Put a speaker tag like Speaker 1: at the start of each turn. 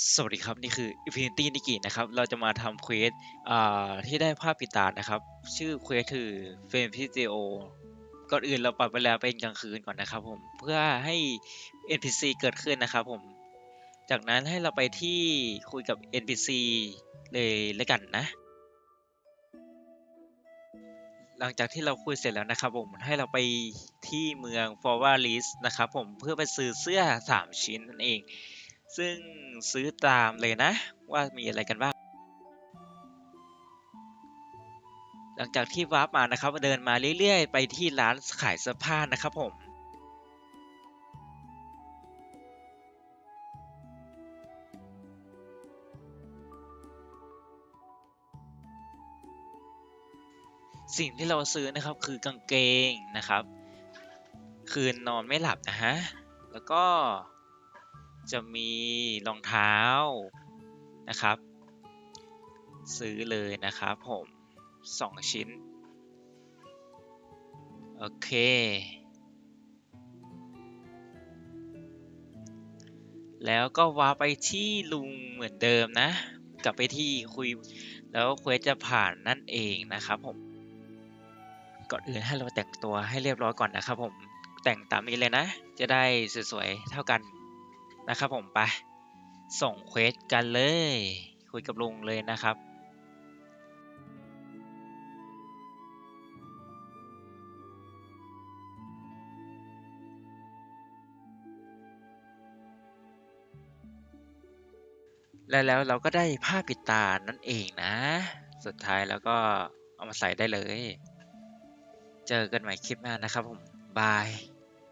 Speaker 1: สวัสดีครับ นี่คือ Infinity n i k i นะครับ เราจะมาทำเควสอ่าที่ได้ภาพปิดตานะครับ ชื่อเควสคือ f a m e p i o ก่อนอื่นเราปรับเวลาเป็นกลางคืนก่อนนะครับผม เพื่อให้ NPC เกิดขึ้นนะครับผม จากนั้นให้เราไปที่คุยกับ NPC เลยแล้วกันนะ หลังจากที่เราคุยเสร็จแล้วนะครับผม ให้เราไปที่เมือง f o r w a r d List นะครับผม เพื่อไปซื้อเสื้อ 3 ชิ้นนั่นเอง ซึ่งซื้อตามเลยนะว่ามีอะไรกันบ้าง หลังจากที่วาร์ปมานะครับเดินมาเรื่อยๆ ไปที่ร้านขายเสื้อผ้านะครับผมสิ่งที่เราซื้อนะครับคือกางเกงนะครับ คืนนอนไม่หลับนะฮะ แล้วก็ จะมีรองเท้านะครับ ซื้อเลยนะครับผมสองชิ้น โอเค แล้วก็ว้าไปที่ลุงเหมือนเดิมนะ กลับไปที่คุยแล้วเควสจะผ่านนั่นเองนะครับผม ก่อนอื่นให้เราแต่งตัวให้เรียบร้อยก่อนนะครับผมแต่งตามนี้เลยนะ จะได้สวยๆเท่ากัน นะครับผมไป ส่งเควสกันเลย คุยกับลุงเลยนะครับและแล้วเราก็ได้ผ้าปิดตา นั่นเองนะ สุดท้ายแล้วก็เอามาใส่ได้เลย เจอกันใหม่คลิปหน้านะครับผม บาย